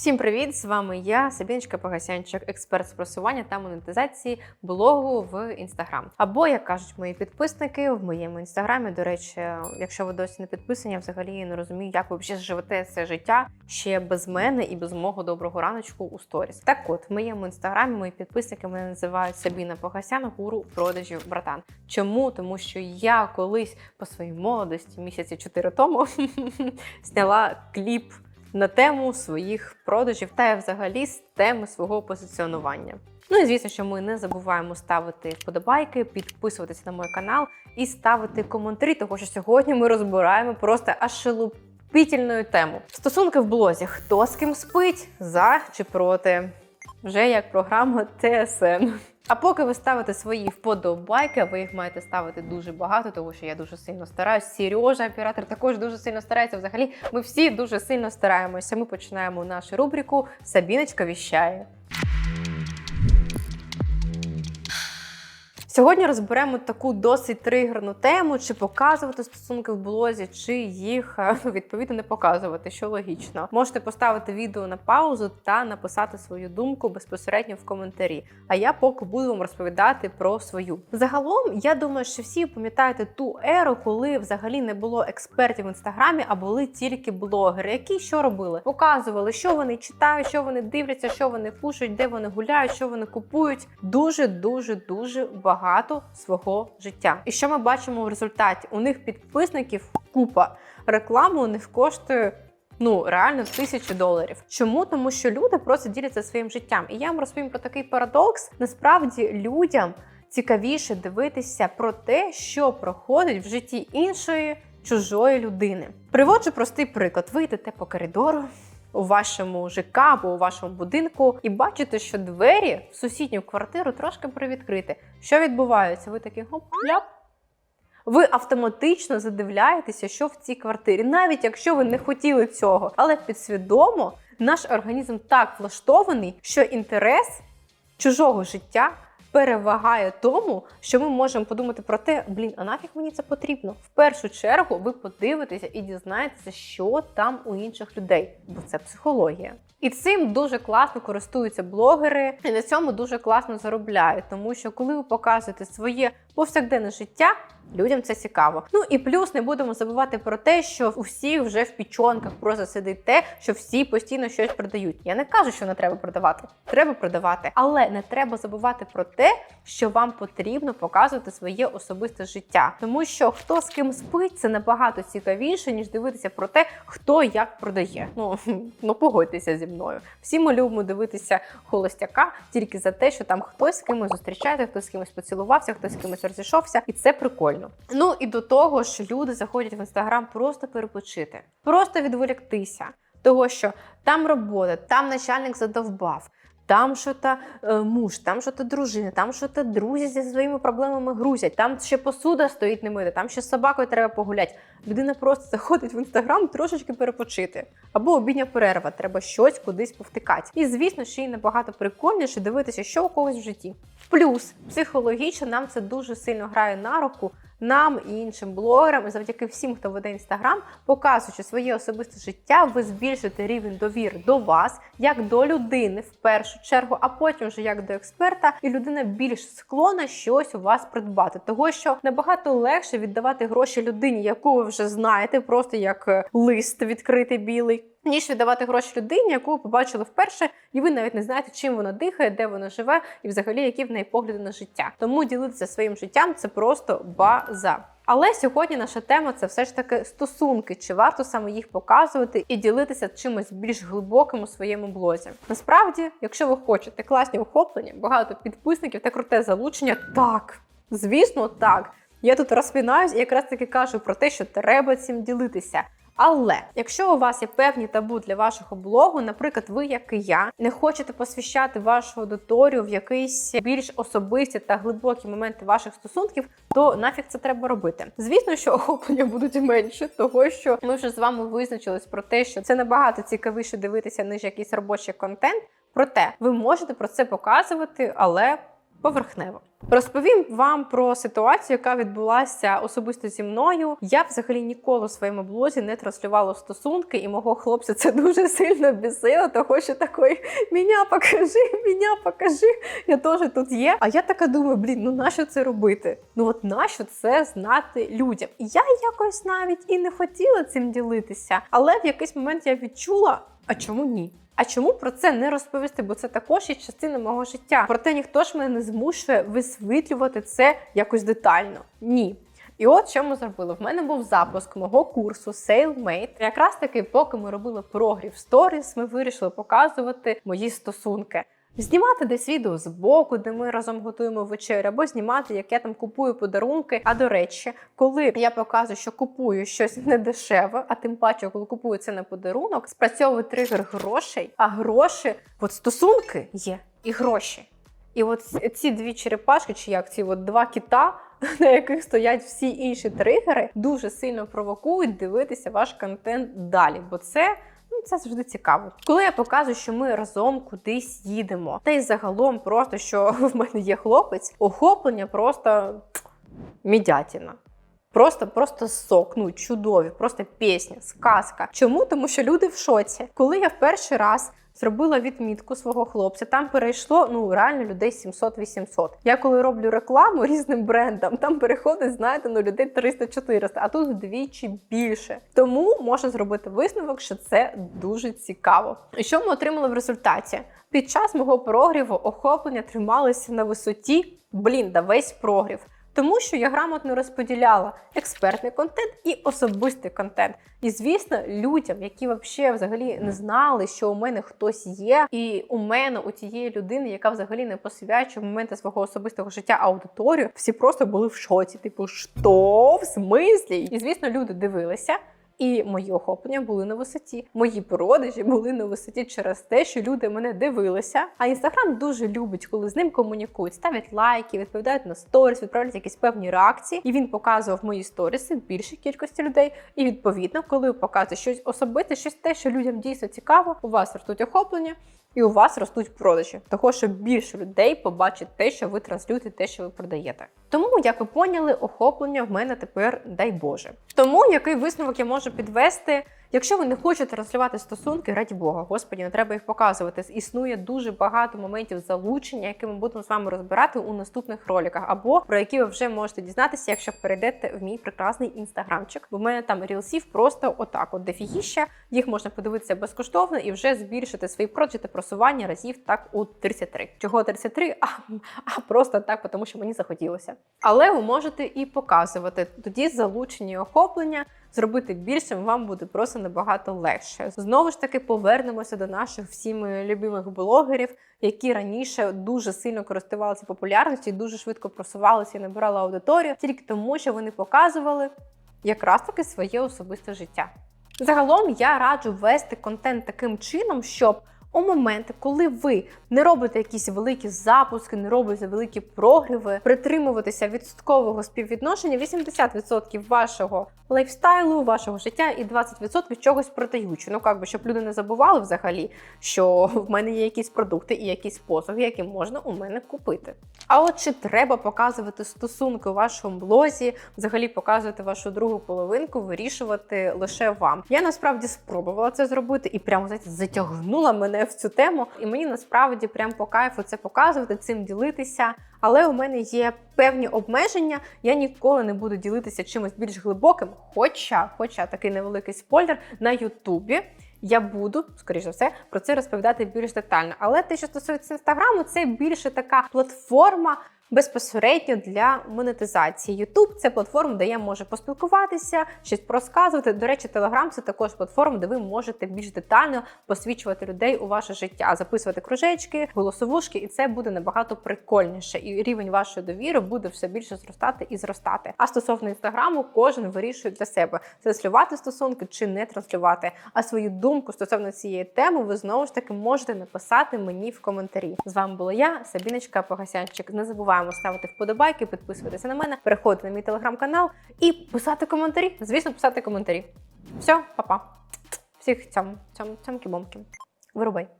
Всім привіт! З вами я, Сабіночка Погасянчик, експерт з просування та монетизації блогу в інстаграм. Або, як кажуть мої підписники, в моєму інстаграмі. До речі, якщо ви досі не підписані, я взагалі не розумію, як ви взагалі живете це життя ще без мене і без мого доброго раночку у сторіс. Так от, в моєму інстаграмі мої підписники мене називають Сабіна Погасян, гуру продажів братан. Чому? Тому що я колись по своїй молодості, місяці чотири тому, зняла кліп на тему своїх продажів та взагалі з теми свого позиціонування. Ну і звісно, що ми не забуваємо ставити вподобайки, підписуватися на мій канал і ставити коментарі, тому що сьогодні ми розбираємо просто аж шелупітельну тему. Стосунки в блозі: хто з ким спить, за чи проти? Вже як програма ТСН. А поки ви ставите свої вподобайки, ви їх маєте ставити дуже багато, тому що я дуже сильно стараюсь. Сережа, оператор, також дуже сильно старається. Взагалі, ми всі дуже сильно стараємося. Ми починаємо нашу рубрику Сабіночка віщає. Сьогодні розберемо таку досить тригерну тему: чи показувати стосунки в блозі, чи їх е, відповідно не показувати, що логічно. Можете поставити відео на паузу та написати свою думку безпосередньо в коментарі. А я поки буду вам розповідати про свою. Загалом, я думаю, що всі пам'ятаєте ту еру, коли взагалі не було експертів в інстаграмі, а були тільки блогери, які що робили? Показували, що вони читають, що вони дивляться, що вони кушають, де вони гуляють, що вони купують. Дуже, дуже, дуже багато багато свого життя. І що ми бачимо в результаті? У них підписників купа. Реклама у них коштує. Ну, реально тисячу доларів. Чому? Тому що люди просто діляться своїм життям. І я вам розповім про такий парадокс. Насправді людям цікавіше дивитися про те, що проходить в житті іншої чужої людини. Приводжу простий приклад: ви йдете по коридору, у вашому ЖК або у вашому будинку, і бачите, що двері в сусідню квартиру трошки привідкриті. Що відбувається? Ви такі гоп-ляп. Ви автоматично задивляєтеся, що в цій квартирі, навіть якщо ви не хотіли цього, але підсвідомо наш організм так влаштований, що інтерес чужого життя перевагає тому, що ми можемо подумати про те, блін, а нафіг мені це потрібно. В першу чергу ви подивитеся і дізнаєтеся, що там у інших людей, бо це психологія. І цим дуже класно користуються блогери, і на цьому дуже класно заробляють, тому що коли ви показуєте своє повсякденне життя. Людям це цікаво. Ну і плюс не будемо забувати про те, що у вже в пічонках просто сидить те, що всі постійно щось продають. Я не кажу, що не треба продавати. Треба продавати, але не треба забувати про те, що вам потрібно показувати своє особисте життя, тому що хто з ким спить, це набагато цікавіше, ніж дивитися про те, хто як продає. Ну ну погодьтеся зі мною. Всі ми любимо дивитися холостяка тільки за те, що там хтось з кимось зустрічається, хтось з кимось поцілувався, хтось з кимось розійшовся, і це прикольно. Ну і до того ж, люди заходять в інстаграм просто перепочити, просто відволіктися. Того, що там робота, там начальник задовбав, там що то е, муж, там що то дружина, там що то друзі зі своїми проблемами грузять, там ще посуда стоїть не мита, там ще з собакою треба погуляти. Людина просто заходить в інстаграм трошечки перепочити. Або обідня перерва, треба щось кудись повтикати. І звісно, ще й набагато прикольніше дивитися, що у когось в житті. Плюс психологічно нам це дуже сильно грає на руку. Нам і іншим блогерам, і завдяки всім, хто веде інстаграм, показуючи своє особисте життя, ви збільшите рівень довіри до вас, як до людини в першу чергу, а потім вже як до експерта, і людина більш склона щось у вас придбати. Того що набагато легше віддавати гроші людині, яку ви вже знаєте, просто як е, лист відкритий білий. Ніж віддавати гроші людині, яку ви побачили вперше, і ви навіть не знаєте, чим вона дихає, де вона живе, і взагалі які в неї погляди на життя. Тому ділитися своїм життям це просто база. Але сьогодні наша тема це все ж таки стосунки, чи варто саме їх показувати і ділитися чимось більш глибоким у своєму блозі. Насправді, якщо ви хочете класні охоплення, багато підписників та круте залучення, так, звісно, так. Я тут розпинаюсь і якраз таки кажу про те, що треба цим ділитися. Але якщо у вас є певні табу для вашого блогу, наприклад, ви, як і я, не хочете посвящати вашу аудиторію в якісь більш особисті та глибокі моменти ваших стосунків, то нафіг це треба робити. Звісно, що охоплення будуть менше, того що ми вже з вами визначились про те, що це набагато цікавіше дивитися ніж якийсь робочий контент. Проте ви можете про це показувати, але поверхнево. Розповім вам про ситуацію, яка відбулася особисто зі мною. Я взагалі ніколи в своєму блозі не транслювала стосунки, і мого хлопця це дуже сильно бісило, того що такий «Меня покажи, меня покажи. Я теж тут є. А я така думаю, блін, ну нащо це робити? Ну от нащо це знати людям? І я якось навіть і не хотіла цим ділитися, але в якийсь момент я відчула, а чому ні? А чому про це не розповісти? Бо це також є частина мого життя. Проте ніхто ж мене не змушує висвітлювати це якось детально. Ні. І от що ми зробили. В мене був запуск мого курсу SailMate. Якраз таки, поки ми робили прогрів сторіс, ми вирішили показувати мої стосунки. Знімати десь відео з боку, де ми разом готуємо вечерю, або знімати, як я там купую подарунки. А до речі, коли я показую, що купую щось недешеве, а тим паче, коли купую це на подарунок, спрацьовує тригер грошей, а гроші, от стосунки є і гроші. І от ці дві черепашки, чи як ці от два кита, на яких стоять всі інші тригери, дуже сильно провокують дивитися ваш контент далі, бо це. Ну, це завжди цікаво. Коли я показую, що ми разом кудись їдемо, та й загалом просто що в мене є хлопець, охоплення просто мідятіна. Просто, просто сок, ну чудові, просто пісня, сказка. Чому? Тому що люди в шоці. Коли я в перший раз зробила відмітку свого хлопця, там перейшло ну реально людей 700-800. Я коли роблю рекламу різним брендам, там переходить, знаєте, ну людей 300-400, а тут вдвічі більше. Тому можна зробити висновок, що це дуже цікаво. І що ми отримали в результаті? Під час мого прогріву охоплення трималося на висоті. Блін, да весь прогрів. Тому що я грамотно розподіляла експертний контент і особистий контент. І звісно, людям, які вообще взагалі не знали, що у мене хтось є, і у мене у тієї людини, яка взагалі не посвячує моменти свого особистого життя аудиторію, всі просто були в шоці. Типу, що в смислі? І звісно, люди дивилися. І мої охоплення були на висоті. Мої продажі були на висоті через те, що люди мене дивилися. А інстаграм дуже любить, коли з ним комунікують, ставлять лайки, відповідають на сторіс, відправляють якісь певні реакції. І він показував мої сторіси більшій кількості людей. І відповідно, коли показує щось особисте, щось те, що людям дійсно цікаво, у вас ростуть охоплення. І у вас ростуть продажі, того що більше людей побачить те, що ви транслюєте, те, що ви продаєте. Тому, як ви поняли, охоплення в мене тепер дай Боже. Тому який висновок я можу підвести? Якщо ви не хочете транслювати стосунки, раді Бога, господі, не треба їх показувати. Існує дуже багато моментів залучення, які ми будемо з вами розбирати у наступних роликах, або про які ви вже можете дізнатися, якщо перейдете в мій прекрасний інстаграмчик. Бо в мене там рілсів просто отак, от дефігіща. Їх можна подивитися безкоштовно і вже збільшити свої продажі та просування разів так у 33. Чого 33? А, а просто так, тому що мені захотілося. Але ви можете і показувати тоді залучені охоплення. Зробити більшим вам буде просто набагато легше. Знову ж таки, повернемося до наших всіми любимих блогерів, які раніше дуже сильно користувалися популярністю, дуже швидко просувалися і набирали аудиторію, тільки тому, що вони показували якраз таки своє особисте життя. Загалом я раджу вести контент таким чином, щоб у моменти, коли ви не робите якісь великі запуски, не робите великі прогріви, притримуватися відсоткового співвідношення 80% вашого лайфстайлу, вашого життя і 20% чогось продаючи. Ну як би, щоб люди не забували взагалі, що в мене є якісь продукти і якісь послуги, які можна у мене купити. А от чи треба показувати стосунки у вашому блозі, взагалі показувати вашу другу половинку, вирішувати лише вам. Я насправді спробувала це зробити і прямо знаєте, затягнула мене в цю тему. І мені насправді прям по кайфу це показувати, цим ділитися. Але у мене є певні обмеження. Я ніколи не буду ділитися чимось більш глибоким. Хоча, хоча такий невеликий спойлер на Ютубі. Я буду, скоріш за все, про це розповідати більш детально. Але те, що стосується інстаграму, це більше така платформа безпосередньо для монетизації. YouTube – це платформа, де я можу поспілкуватися, щось розказувати. До речі, Telegram – це також платформа, де ви можете більш детально посвідчувати людей у ваше життя, записувати кружечки, голосовушки, і це буде набагато прикольніше. І рівень вашої довіри буде все більше зростати і зростати. А стосовно інстаграму, кожен вирішує для себе транслювати стосунки чи не транслювати. А свою думку стосовно цієї теми ви знову ж таки можете написати мені в коментарі. З вами була я, Сабіночка Погасянчик. Не забуваємо ставити вподобайки, підписуватися на мене, переходити на мій телеграм-канал і писати коментарі. Звісно, писати коментарі. Все, па-па. Всіх цьом, цьом, цьомки-бомки. Вирубай.